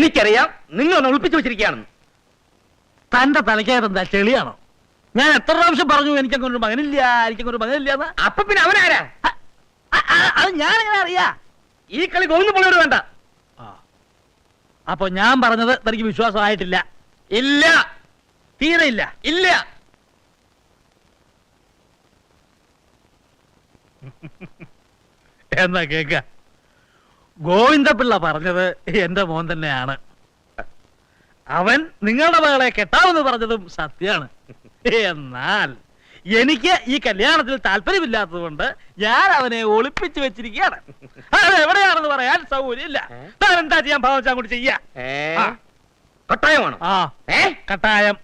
എനിക്കറിയാം നിങ്ങൾ ഒന്ന് ഒളിപ്പിച്ചു വെച്ചിരിക്കുകയാണെന്ന്. തന്റെ തലയ്ക്കകത്ത് ചെളിയാണോ? ഞാൻ എത്ര പ്രാവശ്യം പറഞ്ഞു എനിക്കങ്ങനെ ഒരു മകനില്ല എനിക്കങ്ങനെ ഒരു മകനില്ല എന്ന്? അപ്പൊ പിന്നെ അവനാരാ? അത് ഞാൻ എങ്ങനെ അറിയാ? ഈ കളി ഗോവിന്ദ പിള്ളയോട് വേണ്ട. അപ്പൊ ഞാൻ പറഞ്ഞത് തനിക്ക് വിശ്വാസമായിട്ടില്ല. ഇല്ല. തീരെ ഇല്ല ഇല്ല. എന്നാ കേക്ക. ഗോവിന്ദപിള്ള പറഞ്ഞത് എന്റെ മോൻ തന്നെയാണ്. അവൻ നിങ്ങളുടെ മകളെ കെട്ടാമെന്ന് പറഞ്ഞതും സത്യമാണ്. എന്നാൽ എനിക്ക് ഈ കല്യാണത്തിൽ താല്പര്യമില്ലാത്തതുകൊണ്ട് ഞാൻ അവനെ ഒളിപ്പിച്ചു വെച്ചിരിക്കുകയാണ്. അത് എവിടെയാണെന്ന് പറയാൻ സൗകര്യമില്ല. താൻ എന്താ ചെയ്യാൻ ഭാവിച്ചാൽ കൂടി ചെയ്യാ. കട്ടായമാണോ ആ. ഏ? കട്ടായം.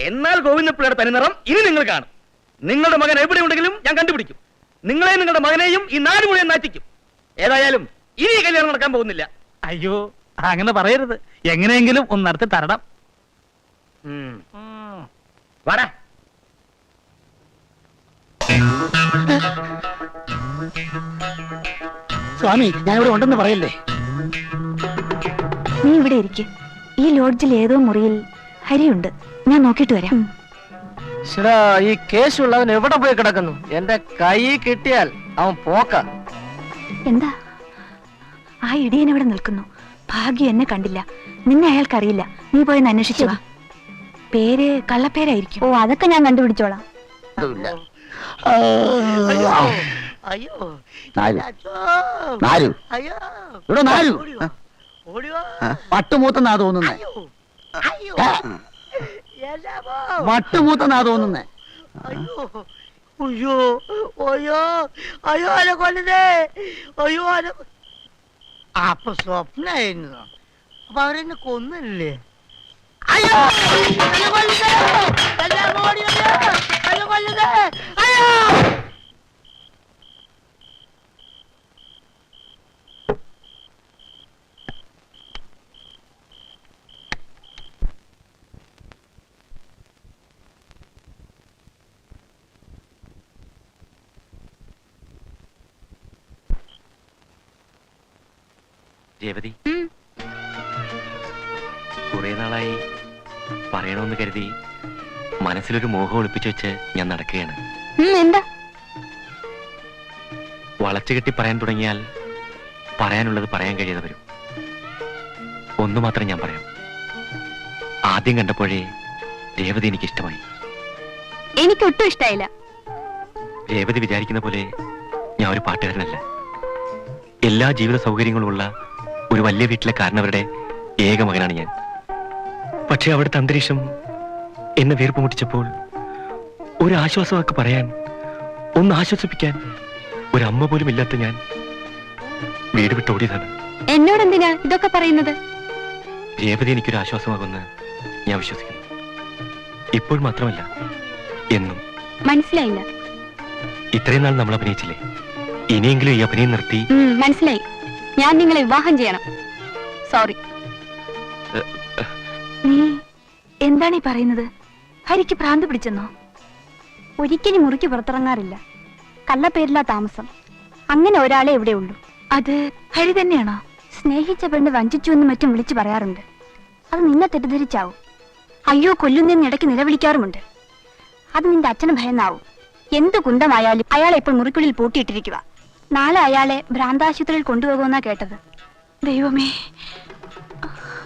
എന്നാൽ ഗോവിന്ദപിള്ളയുടെ തനിനിറം ഇനി നിങ്ങൾ കാണും. നിങ്ങളുടെ മകൻ എവിടെ ഉണ്ടെങ്കിലും ഞാൻ കണ്ടുപിടിക്കും. നിങ്ങളെയും നിങ്ങളുടെ മകനെയും ഈ നാട് മുഴുവൻ നാറ്റിക്കും. ഏതായാലും ഇനി കല്യാണം നടക്കാൻ പോകുന്നില്ല. അയ്യോ അങ്ങനെ പറയരുത്. എങ്ങനെയെങ്കിലും ഒന്ന് നടത്തി തരണം. വാടാ. സ്വാമി ഞാൻ ഇവിടെ ഉണ്ടെന്ന് പറയല്ലേ? നീ ഇവിടെ ഇരിക്കെ. ഈ ലോഡ്ജിൽ ഏതോ മുറിയിൽ ഹരിയുണ്ട്. ഞാൻ നോക്കിട്ട് വരാം. ഈ കേസുള്ളവൻ എവിടെ പോയി കിടക്കുന്നു? എന്റെ കൈ കിട്ടിയാൽ അവൻ പോക്ക. എന്താ? ആ ഇടിയൻ ഇവിടെ നിൽക്കുന്നു. ഭാഗ്യം എന്നെ കണ്ടില്ല. നിന്നെ അയാൾക്കറിയില്ല. നീ പോയി അന്വേഷിച്ചു വാ. പേര് കള്ളപ്പേരായിരിക്കും. ഓ അതൊക്കെ ഞാൻ കണ്ടുപിടിച്ചോളാം? വട്ടുമൂത്തെന്നാ തോന്നുന്നേ. വട്ടുമൂത്തെന്നാ തോന്നുന്നേ. അയ്യോ. അയ്യോ. അയ്യോ. അയ്യോ അയ്യോ അപ്പൊ സ്വപ്നായിരുന്നു. അപ്പൊ അവരെന്നെ കൊന്നല്ലേ? അയ്യോ! കൊല്ലുക! അയ്യോ! രേവതി. കുറെ നാളായി പറയണമെന്ന് കരുതി മനസ്സിലൊരു മോഹം ഒളിപ്പിച്ചു വെച്ച് ഞാൻ നടക്കുകയാണ്. എന്താ? വളച്ചു കെട്ടി പറയാൻ തുടങ്ങിയാൽ പറയാനുള്ളത് പറയാൻ കഴിയാതെ വരും ഒന്നു മാത്രം ഞാൻ പറയാം. ആദ്യം കണ്ടപ്പോഴേ രേവതി എനിക്ക് ഇഷ്ടമായി എനിക്ക് ഒട്ടും ഇഷ്ടമായില്ല രേവതി വിചാരിക്കുന്ന പോലെ ഞാൻ ഒരു പാട്ടുകാരനല്ല. എല്ലാ ജീവിത സൗകര്യങ്ങളും ഉള്ള ഒരു വലിയ വീട്ടിലെ കാരണവരുടെ ഏക മകനാണ് ഞാൻ. പക്ഷെ അവിടുത്തെ അന്തരീക്ഷം എന്നെ വീർപ്പ് മുട്ടിച്ചപ്പോൾ ഒരു ആശ്വാസവാക്ക് പറയാൻ ഒന്ന് ആശ്വസിപ്പിക്കാൻ ഒരമ്മ പോലും ഇല്ലാത്ത ഞാൻ വീട് വിട്ട് ഓടിയതാണ്. എന്നോട് എന്തിനാ ഇതൊക്കെ പറയുന്നത്? രേവതി എനിക്കൊരു ആശ്വാസമാകുമെന്ന് ഞാൻ വിശ്വസിക്കുന്നു. ഇപ്പോൾ മാത്രമല്ല എന്നും. മനസ്സിലായില്ല. ഇത്രയും നാൾ നമ്മൾ അഭിനയിച്ചില്ലേ? ഇനിയെങ്കിലും ഈ അഭിനയം നിർത്തി മനസ്സിലായി. ഞാൻ നിങ്ങളെ വിവാഹം ചെയ്യണം. സോറി നീ എന്താണ് ഈ പറയുന്നത്? ഹരിക്ക് ഭ്രാന്ത് പിടിച്ചെന്നോ? ഒരിക്കലും മുറിക്ക് പുറത്തിറങ്ങാറില്ല. കള്ളപ്പേരില്ല താമസം. അങ്ങനെ ഒരാളെ ഇവിടെ ഉള്ളൂ. അത് ഹരി തന്നെയാണോ? സ്നേഹിച്ച പെണ്ണ് വഞ്ചിച്ചു എന്ന് മറ്റും വിളിച്ചു പറയാറുണ്ട്. അത് നിന്നെ തെറ്റിദ്ധരിച്ചാവും. അയ്യോ കൊല്ലുന്നതിന് ഇടയ്ക്ക് നിലവിളിക്കാറുമുണ്ട്. അത് നിന്റെ അച്ഛന് ഭയന്നാവും. എന്ത് കുന്തമായാലും അയാളെ ഇപ്പോൾ മുറിക്കുള്ളിൽ പൂട്ടിയിട്ടിരിക്കുക. നാളെ അയാളെ ഭ്രാന്താശുപത്രിയിൽ കൊണ്ടുപോകുമെന്നാ കേട്ടത്. ദൈവമേ.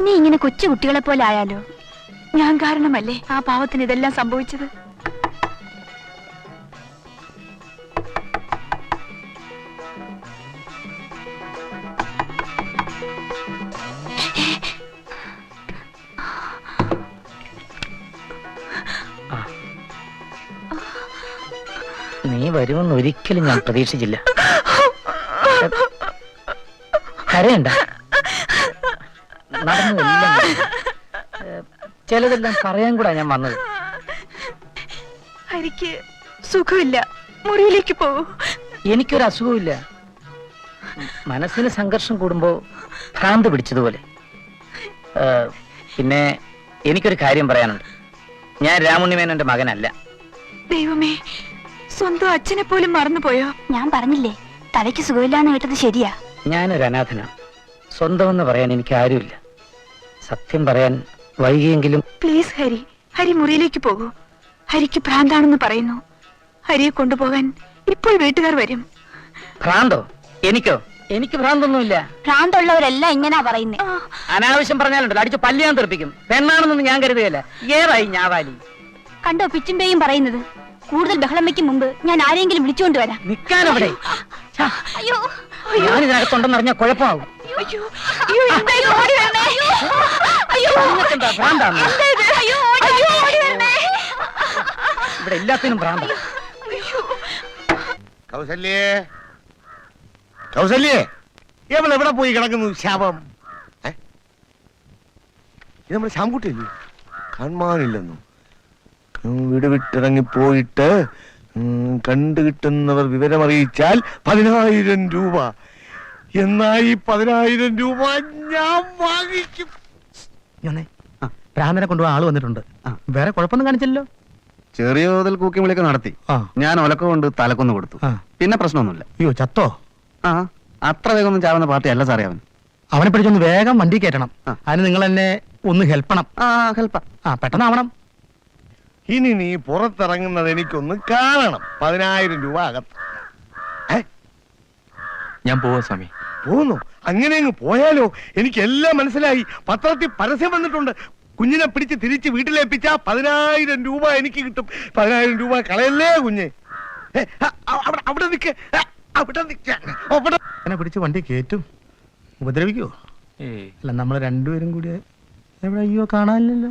നീ ഇങ്ങനെ കൊച്ചു കുട്ടികളെ പോലെ ആയാലോ? ഞാൻ കാരണമല്ലേ ആ പാവത്തിന് ഇതെല്ലാം സംഭവിച്ചത്? നീ വരുമെന്ന് ഒരിക്കലും ഞാൻ പ്രതീക്ഷിച്ചില്ല. കരയണ്ട. നടന്നതെല്ലാം ചിലതെല്ലാം പറയാൻ കൂടാ ഞാൻ വന്നത്. ഹരിക്ക് സുഖമില്ല. മുറിയിലേക്ക് പോകൂ എനിക്കൊരു അസുഖമില്ല മനസ്സിന് സംഘർഷം കൂടുമ്പോ ഭ്രാന്ത് പിടിച്ചതുപോലെ. പിന്നെ എനിക്കൊരു കാര്യം പറയാനുണ്ട്. ഞാൻ രാമുണ്ണിമേനന്റെ മകനല്ല. ദൈവമേ സ്വന്തം അച്ഛനെ പോലും മറന്നുപോയോ? ഞാൻ പറഞ്ഞില്ലേ തലയ്ക്ക് സുഖമില്ലാന്ന് കേട്ടത് ശരിയാ. ഞാനൊരു അനാഥന. സ്വന്തമെന്ന് പറയാൻ എനിക്ക് ആരുമില്ല. സത്യം പറയാൻ വൈകിയെങ്കിലും പ്ലീസ് ഹരി. ഹരി മുറിയിലേക്ക് പോകൂ. ഹരിക്ക് ഭ്രാന്താണെന്ന് പറയുന്നു. ഹരിയെ കൊണ്ടുപോകാൻ ഇപ്പോൾ വീട്ടുകാർ വരും. ഭ്രാന്തോ? എനിക്കോ? എനിക്ക് ഭ്രാന്തൊന്നുമില്ല. ഭ്രാന്തുള്ളവരെല്ലാം ഇങ്ങനാ പറയുന്നേ. അനാവശ്യം പറഞ്ഞാലുണ്ടല്ലോ അടിച്ച് പല്ല് ഞാൻ തെറിപ്പിക്കും. പെണ്ണാണെന്നൊന്നും ഞാൻ കരുതുകയല്ല. ഏതായി ഞാവാലി. കണ്ടോ പിച്ചിമ്പേയും പറയുന്നത്? കൂടുതൽ ബഹളം വെക്കും മുമ്പ് ഞാൻ ആരെങ്കിലും വിളിച്ചുകൊണ്ട് വരാം. നിൽക്കാനവിടെ അയ്യോ. ഞാൻ ഇതിനകത്തുണ്ടെന്ന് അറിഞ്ഞാൽ കുഴപ്പമാവും. ഭ്രാന്താണോ ഇവിടെ എല്ലാത്തിനും ഭ്രാന്ത. കൗസല്യേ. കൗസല്യേ ഇവൾ എവിടെ പോയി കിടക്കുന്നു? ശാപം. ഏ? ഇത് നമ്മുടെ ശാംകുട്ടി കാണാനില്ലെന്നു വീട് വിട്ടിറങ്ങി പോയിട്ട് അറിയിച്ചാൽ വിവരമറിയിച്ചാൽ പതിനായിരം രൂപ. എന്നാ ഈ പതിനായിരം രൂപ ഞാൻ വാങ്ങിക്കും. ഭ്രാന്തനെ കൊണ്ടുപോകാൻ ആൾ വന്നിട്ടുണ്ട്. വേറെ കുഴപ്പമൊന്നും കാണിച്ചല്ലോ ചെറിയ തോതിൽ കൂക്കിവിളിയൊക്കെ നടത്തി. ഞാൻ ഒലക്ക കൊണ്ട് തലക്കൊന്ന് കൊടുത്തു. പിന്നെ പ്രശ്നമൊന്നുമില്ല. അയ്യോ ചത്തോ? ആ അത്ര വേഗം ഒന്നും ചാവുന്ന പാർട്ടി അല്ല സാറേ അവൻ. അവനെ പിടിച്ചൊന്ന് വേഗം വണ്ടി കയറ്റണം. അതിന് നിങ്ങൾ എന്നെ ഒന്ന് ഹെൽപ്പണം. ആ ഹെൽപ്പ്. ആ പെട്ടെന്നാവണം. ഇനി നീ പുറത്തിറങ്ങുന്നത് എനിക്കൊന്ന് കാണണം. പതിനായിരം രൂപ അകത്ത്. ഞാൻ പോവാ സ്വാമി. പോന്നു. അങ്ങനെ അങ്ങ് പോയാലോ? എനിക്ക് എല്ലാം മനസ്സിലായി. പത്രത്തിൽ പരസ്യം വന്നിട്ടുണ്ട്. കുഞ്ഞിനെ പിടിച്ച് തിരിച്ച് വീട്ടിലേപ്പിച്ച പതിനായിരം രൂപ എനിക്ക് കിട്ടും. പതിനായിരം രൂപ കളയല്ലേ കുഞ്ഞെ? അവിടെ അവിടെ നിക്ക്. അവിടെ നിക്ക്. അവിടെ എന്നെ പിടിച്ച് വണ്ടി കയറ്റും. ഉപദ്രവിക്കോ അല്ല നമ്മൾ രണ്ടുപേരും കൂടി എവിടെ അയ്യോ കാണാനില്ലല്ലോ.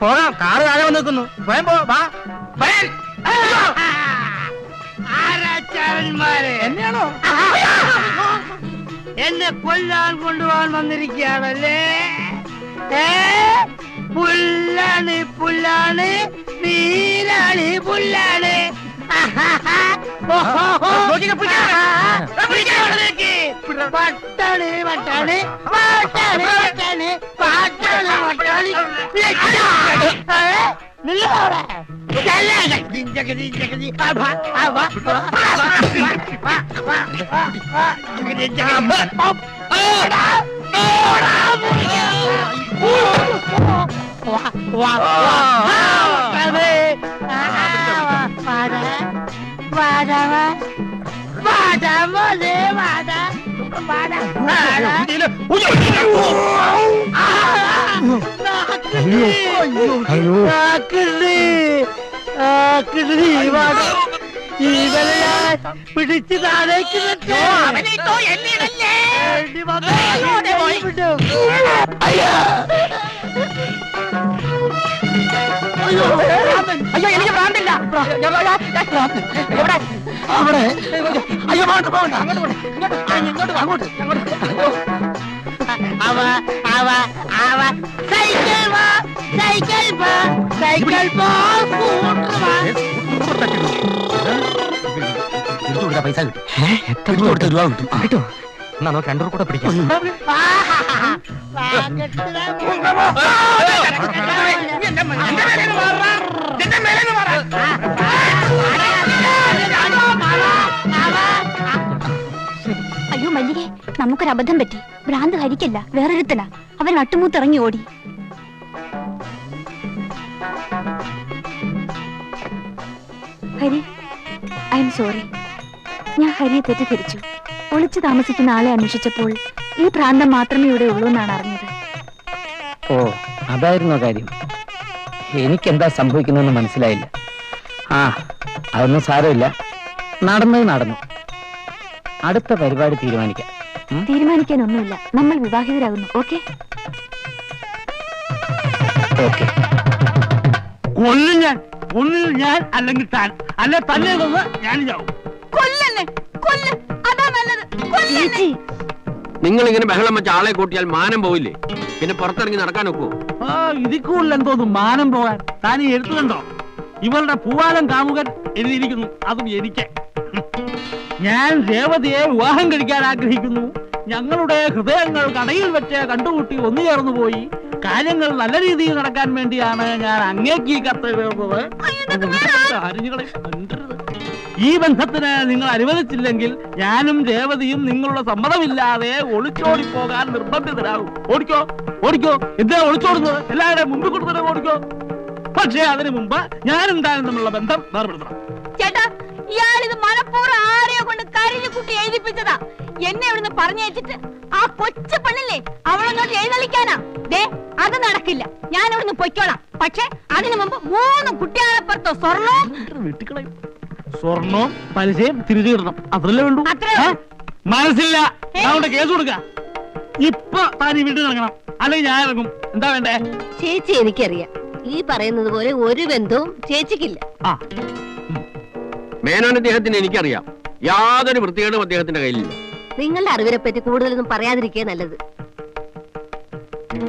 പോകാം കാറ് താഴെ വന്ന് നിൽക്കുന്നു വേഗം പോ, വാ. എന്നെയാണോ എന്നെ കൊല്ലാൻ കൊണ്ടുപോകാൻ വന്നിരിക്കുകയാണല്ലേ ഏ? പുല്ലാണ് പുല്ലാണ് നീലാണ് പുല്ലാണ് वट्टाने वट्टाने वट्टाने वट्टाने वट्टाने वट्टाने ये क्या है नहीं हो रहा है चलेगा दिन जग दिन जग दिन आ भा आ भा आ भा आ भा आ भा जग दिन जग पॉप ओड़ा ओड़ा वाह वाह वाह ഞാൻ പിടിച്ച് താഴേക്ക് അയ്യോ. അവിടെ അയ്യോ പോകണ്ട പോകണ്ട അങ്ങോട്ട് പോകണ്ട ഇങ്ങോട്ട് ഇങ്ങോട്ട് അങ്ങോട്ട് അവ അവ അവ സൈക്കിൾ വാ സൈക്കിൾ വാ സൈക്കിൾ വാ സ്കൂട്ടർ വാ പൈസ കിട്ടും കൊടുത്ത രൂപ കിട്ടും കിട്ടോ എന്നാ നമുക്ക് രണ്ടു കൂടെ പിടിക്കാം അയ്യോ നമുക്കൊരു അബദ്ധം പറ്റി. ഭ്രാന്ത് ഹരിക്കല്ല വേറൊരുത്തനാ. അവൻ നട്ടുമൂത്തിറങ്ങി ഓടി. ഹരി ഐ എം സോറി ഞാൻ ഹരിയെ തെറ്റിദ്ധരിച്ചു. ഒളിച്ചു താമസിക്കുന്ന ആളെ അന്വേഷിച്ചപ്പോൾ ഈ പ്രാന്തം മാത്രമേ ഇവിടെ ഉള്ളൂ എന്നാണ് അറിഞ്ഞത്. ഓ അതായിരുന്നു കാര്യം. എനിക്കെന്താ സംഭവിക്കുന്നതെന്ന് മനസ്സിലായില്ല. ആ അതൊന്നും സാരമില്ല. നടന്നത് നടന്നു. അടുത്ത പരിപാടി തീരുമാനിക്കാം. തീരുമാനിക്കാനൊന്നുമില്ല. നമ്മൾ വിവാഹിതരാകുന്നു. ഓക്കെ? ഓക്കെ. കൊല്ലും ഞാൻ. ഒന്നിൽ ഞാൻ അല്ലെങ്കിൽ താൻ. അല്ല തന്നെ ഞാൻ ചാവും. കൊല്ലന്നെ. കൊല്ല്. അതാ നല്ലത്. ചേച്ചി. നിങ്ങൾ ഇങ്ങനെ ബഹളം വെച്ച ആളെ കൂട്ടിയാൽ മാനം പോവില്ലേ? പിന്നെ പുറത്തിറങ്ങി നടക്കാൻ ഒക്കുവോ? ആ എന്തോന്നു മാനം പോകാൻ. താൻ ഈ എഴുത്തുന്നുണ്ടോ ഇവളുടെ പൂവാലം കാമുകൻ എഴുതിയിരിക്കുന്നു അതും എനിക്ക്. ഞാൻ രേവതിയെ വിവാഹം കഴിക്കാൻ ആഗ്രഹിക്കുന്നു. ഞങ്ങളുടെ ഹൃദയങ്ങൾ കടയിൽ വെച്ച് കണ്ടുകൂട്ടി ഒന്നു ചേർന്നു പോയി. കാര്യങ്ങൾ നല്ല രീതിയിൽ നടക്കാൻ വേണ്ടിയാണ് ഞാൻ അങ്ങേക്ക് ഈ കത്ത് എഴുതുന്നത്. ഈ ബന്ധത്തിന് നിങ്ങൾ അനുവദിച്ചില്ലെങ്കിൽ ഞാനും രേവതിയും നിങ്ങളുടെ സമ്മതമില്ലാതെ ഒളിച്ചോടി പോകാൻ നിർബന്ധിതരാകും. ഓടിക്കോ ഓടിക്കോ. എന്തിനാ ഒളിച്ചോടുന്നത്? എല്ലാവരുടെയും മുമ്പിൽ കൊടുത്തിട്ട് ഓടിക്കോ. പക്ഷേ അതിനു മുമ്പ് ഞാനും താനും തമ്മിലുള്ള ബന്ധം വേർപെടുത്തണം. ചേട്ടാ ഇയാൾ ഇത് മനഃപൂർവം ആരെയോ കൊണ്ട് കരിഞ്ഞു കുട്ടി എഴുതിപ്പിച്ചതാ. എന്നെ അവിടുന്ന് പറഞ്ഞയച്ചിട്ട് ആ കൊച്ചു പെണ്ണില്ലേ അവളൊന്നോട്ട് എഴുന്നള്ളിക്കാനാ. ദേ അത് നടക്കില്ല. ഞാൻ അവിടുന്ന് പൊയ്ക്കോളാം. പക്ഷെ അതിനു മുമ്പ് മൂന്ന് കുട്ടികളെപ്പുറത്തോ സ്വർണവും സ്വർണവും പലിശയും തിരിച്ചു കിട്ടണം അതല്ലേ വേണ്ടു. മനസ്സില്ല. കേസ് കൊടുക്ക. ഇപ്പൊ താൻ ഈ വീട്ടിൽ ഇറങ്ങണം അല്ലെങ്കിൽ ഞാൻ ഇറങ്ങും. എന്താ വേണ്ടേ? ചേച്ചി എനിക്കറിയാം. ഈ പറയുന്നത് പോലെ ഒരു ബന്ധവും ചേച്ചിക്കില്ല. ആ. മേനോൻ അദ്ദേഹത്തിന് എനിക്കറിയാം. യാതൊരു വൃത്തികേടും അദ്ദേഹത്തിന്റെ കയ്യിലില്ല. നിങ്ങളുടെ അറിവിനെ പറ്റി കൂടുതലൊന്നും പറയാതിരിക്കേ നല്ലത്.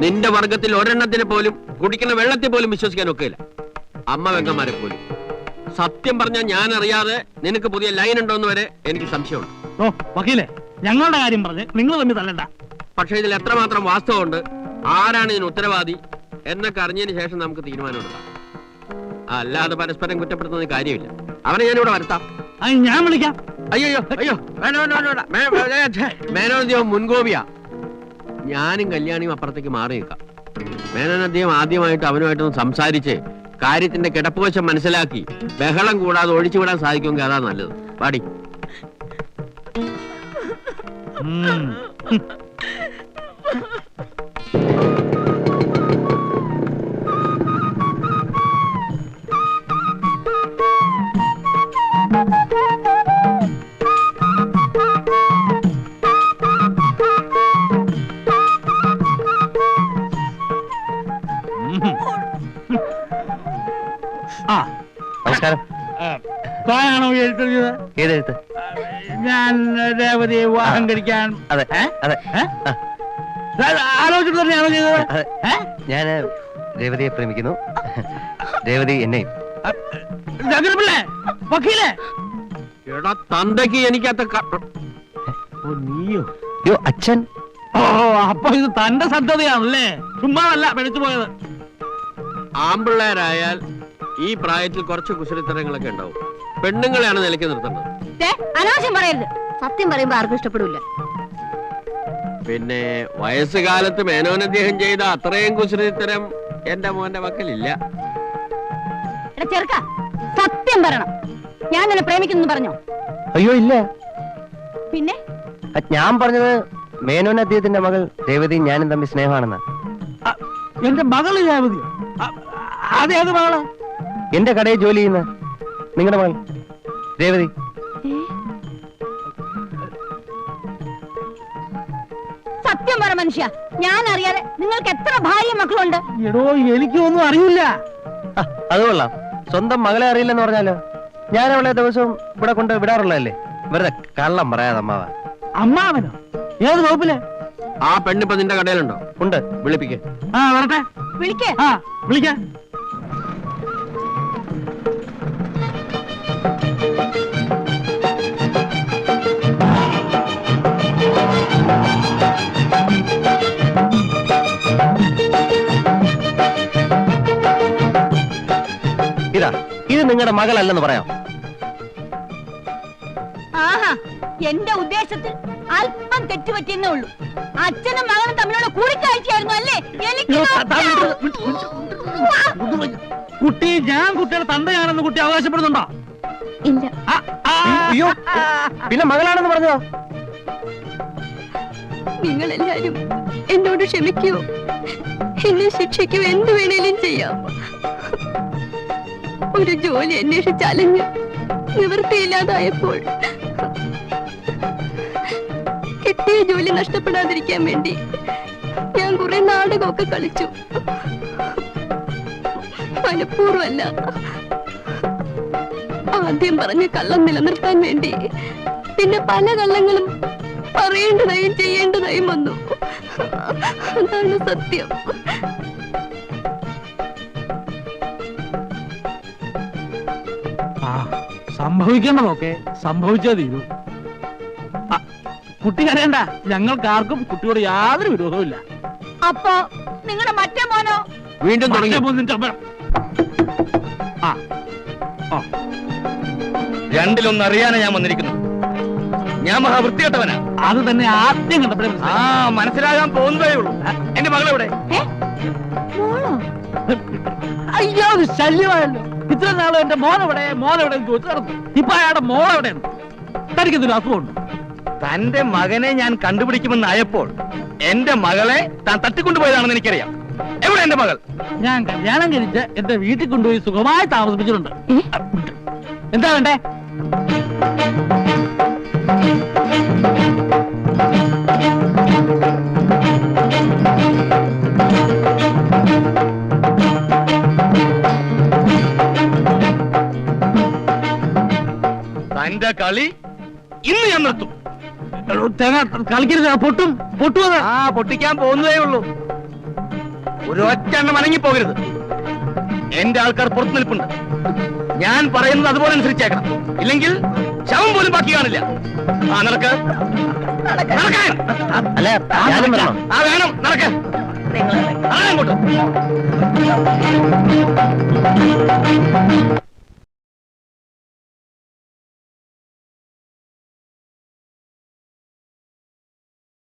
നിന്റെ വർഗത്തിൽ ഒരെണ്ണത്തിന് പോലും കുടിക്കുന്ന വെള്ളത്തിൽ പോലും വിശ്വസിക്കാൻ ഒക്കില്ല. അമ്മ വെങ്കന്മാരെ പോലും. സത്യം പറഞ്ഞാൽ ഞാൻ അറിയാതെ നിനക്ക് പുതിയ ലൈൻ ഉണ്ടോന്ന് വരെ എനിക്ക് സംശയമുണ്ട്. ഓ വക്കീലെ ഞങ്ങളുടെ കാര്യം പറഞ്ഞ് നിങ്ങൾ തമ്മിൽ തല്ലണ്ട. പക്ഷെ ഇതിൽ എത്രമാത്രം വാസ്തവമുണ്ട് ആരാണ് ഇതിന് ഉത്തരവാദി എന്നൊക്കെ അറിഞ്ഞതിന് ശേഷം നമുക്ക് തീരുമാനമെടുക്കാം. അല്ലാതെ പരസ്പരം കുറ്റപ്പെടുത്തുന്ന കാര്യമില്ല. അവനെ ഞാനിവിടെ വരുത്താം. അത് ഞാൻ വിളിക്കാം. അയ്യോ അയ്യോ. വേണ്ട, വേണ്ട, വേണ്ട, വേണ്ട. മേ- മേ- ഏ, ഛെ, മേനോൻ അദ്ദേഹം മുൻകോപിയാ. ഞാനും കല്യാണിയും അപ്പുറത്തേക്ക് മാറി നിൽക്കാം. മേനോൻ അദ്ദേഹം ആദ്യമായിട്ട് അവനുമായിട്ടൊന്ന് സംസാരിച്ച് കാര്യത്തിന്റെ കിടപ്പുവശം മനസ്സിലാക്കി ബഹളം കൂടാതെ ഒഴിച്ചുവിടാൻ സാധിക്കുമെങ്കിൽ അതാ നല്ലത്. പാടി രേവതിയെ അതെ. അതെ? ആലോചന തന്നെയാണോ ചെയ്തത്? ഏ? ഞാൻ രേവതിയെ പ്രേമിക്കുന്നു. രേവതി എന്നെയും. ജഗൻപിള്ളേ വക്കീലേ. എടാ തന്തയ്ക്ക് എനിക്കത്ത ക- ഓ നീയോ? യോ അച്ഛൻ. ഓ അപ്പൊ ഇത് തന്റെ സന്തതിയാണല്ലേ ചുമ്മാതല്ല പിടിച്ചു പോയത്. ആമ്പിള്ളേരായാൽ ഈ പ്രായത്തിൽ കുറച്ച് കുശലിത്തരങ്ങളൊക്കെ ഉണ്ടാവും. പെണ്ണുങ്ങളെയാണ് നിലയ്ക്ക് നിർത്തേണ്ടത്. ദേ, അനാവശ്യം പറയരുത്. സത്യം പറയുമ്പോ ആർക്കും ഇഷ്ടപ്പെടില്ല പിന്നെ വയസ്സുകാലത്ത് മേനോൻ അദ്ദേഹം ചെയ്ത അത്രയും കുശലിത്തരം എന്റെ മോന്റെ മക്കളില്ല എടാ ചെറുക്ക സത്യം പറയണം. ഞാൻ നിന്നെ പ്രേമിക്കുന്നു പറഞ്ഞോ? അയ്യോ ഇല്ല. പിന്നെ? ഞാൻ പറഞ്ഞത് മേനോൻ അദ്ദേഹത്തിന്റെ മകൾ രേവതി ഞാനും തമ്മിൽ സ്നേഹമാണെന്ന്. അ, എന്റെ മകൾ രേവതിയോ? അ, അതേത് മകൾ? എന്റെ കടയിൽ ജോലി ചെയ്യുന്ന നിങ്ങളുടെ മകൾ രേവതി. സത്യം പറ മനുഷ്യ. ഞാൻ അറിയാതെ നിങ്ങൾക്ക് എത്ര ഭാര്യ മക്കളുണ്ട്? എടോ എനിക്കൊന്നും അറിയില്ല. അത് കൊള്ളാം. സ്വന്തം മകളെ അറിയില്ലെന്ന് പറഞ്ഞാലോ? ഞാൻ അവളെ ദിവസവും ഇവിടെ കൊണ്ട് വിടാറുള്ളതല്ലേ? വെറുതെ കള്ളം പറയാതെ അമ്മാവ. അമ്മാവനോ? ഏത് വകുപ്പിലെ? ആ പെണ്ണിപ്പോ നിന്റെ കടയിലുണ്ടോ? ഉണ്ട്. വിളിപ്പിക്കേ. ആ വരട്ടെ. വിളിക്കേ. ആ വിളിക്കാം. നിങ്ങളുടെ മകളല്ലെന്ന് പറയാം. ആഹാ എന്റെ ഉദ്ദേശത്തിൽ അല്പം തെറ്റുപറ്റിയെന്നേ ഉള്ളൂ. അച്ഛനും മകനും തമ്മിലുള്ള കൂടിക്കാഴ്ചയായിരുന്നു അല്ലേ? എനിക്ക്. കുട്ടി ഞാൻ കുട്ടിയുടെ തന്തയാണെന്ന് കുട്ടി അവകാശപ്പെടുന്നുണ്ടോ? ഇല്ല. അയ്യോ പിന്നെ മകളാണെന്ന് പറഞ്ഞോ നിങ്ങളെല്ലാരും എന്നോട് ക്ഷമിക്കൂ. എന്നെ ശിക്ഷിക്കൂ എന്ത് വേണേലും ചെയ്യാം. ഒരു ജോലി അന്വേഷിച്ചലഞ്ഞ് നിവൃത്തിയില്ലാതായപ്പോൾ കിട്ടിയ ജോലി നഷ്ടപ്പെടാതിരിക്കാൻ വേണ്ടി ഞാൻ കുറെ നാടകമൊക്കെ കളിച്ചു. മനഃപൂർവമല്ല. ആദ്യം പറഞ്ഞ കള്ളം നിലനിർത്താൻ വേണ്ടി പിന്നെ പല കള്ളങ്ങളും പറയേണ്ടതായും ചെയ്യേണ്ടതായും വന്നു. അതാണ് സത്യം. സംഭവിക്കേണ്ടതൊക്കെ സംഭവിച്ചേ തീരൂ. കുട്ടി കരയണ്ട. ഞങ്ങൾക്ക് ആർക്കും കുട്ടിയോട് യാതൊരു വിരോധവുമില്ല അപ്പോ നിങ്ങളുടെ മറ്റേ മോനോ? വീണ്ടും തുടങ്ങി. ആ ആ രണ്ടിലൊന്ന് അറിയാനാ ഞാൻ വന്നിരിക്കുന്നു ഞാൻ മഹാവൃത്തികെട്ടവനാ. അത് തന്നെ ആദ്യം കണ്ടപ്പോഴേ ആ മനസ്സിലാകാൻ പോകുന്നതേ ഉള്ളൂ. എന്റെ മകളെവിടെ? അയ്യോ ശല്യമായല്ലോ. ഇത്ര നാളും എന്റെ മോനെവിടെ മോനെവിടെ ചോദിച്ചു നടന്നു. ഇപ്പൊ അയാളുടെ മോളെവിടെയാണ് തനിക്കെന്തൊരു അസുഖമുണ്ട്? തന്റെ മകനെ ഞാൻ കണ്ടുപിടിക്കുമെന്ന് ആയപ്പോൾ എന്റെ മകളെ താൻ തട്ടിക്കൊണ്ടുപോയതാണെന്ന് എനിക്കറിയാം. എവിടെ എന്റെ മകൾ? ഞാൻ കല്യാണം കഴിച്ച് എന്റെ വീട്ടിൽ കൊണ്ടുപോയി സുഖമായി താമസിപ്പിച്ചിട്ടുണ്ട്. എന്താ വേണ്ടേ? കളി ഇന്ന് ഞാൻ നിർത്തും. തേങ്ങ കളിക്കരുത് ആ പൊട്ടും പൊട്ടുവത് ആ പൊട്ടിക്കാൻ പോകുന്നതേ ഉള്ളൂ. ഒരു ഒറ്റ അനങ്ങിപ്പോകരുത്. അനങ്ങി പോകരുത് എന്റെ ആൾക്കാർ പുറത്തു നിൽപ്പുണ്ട്. ഞാൻ പറയുന്നത് അതുപോലെ അനുസരിച്ചേക്കണം. ഇല്ലെങ്കിൽ ശവം പോലും ബാക്കി കാണില്ല. ആ നടക്ക്. അല്ല ആ വേണം. നടക്ക്. ആ, അങ്ങോട്ട്.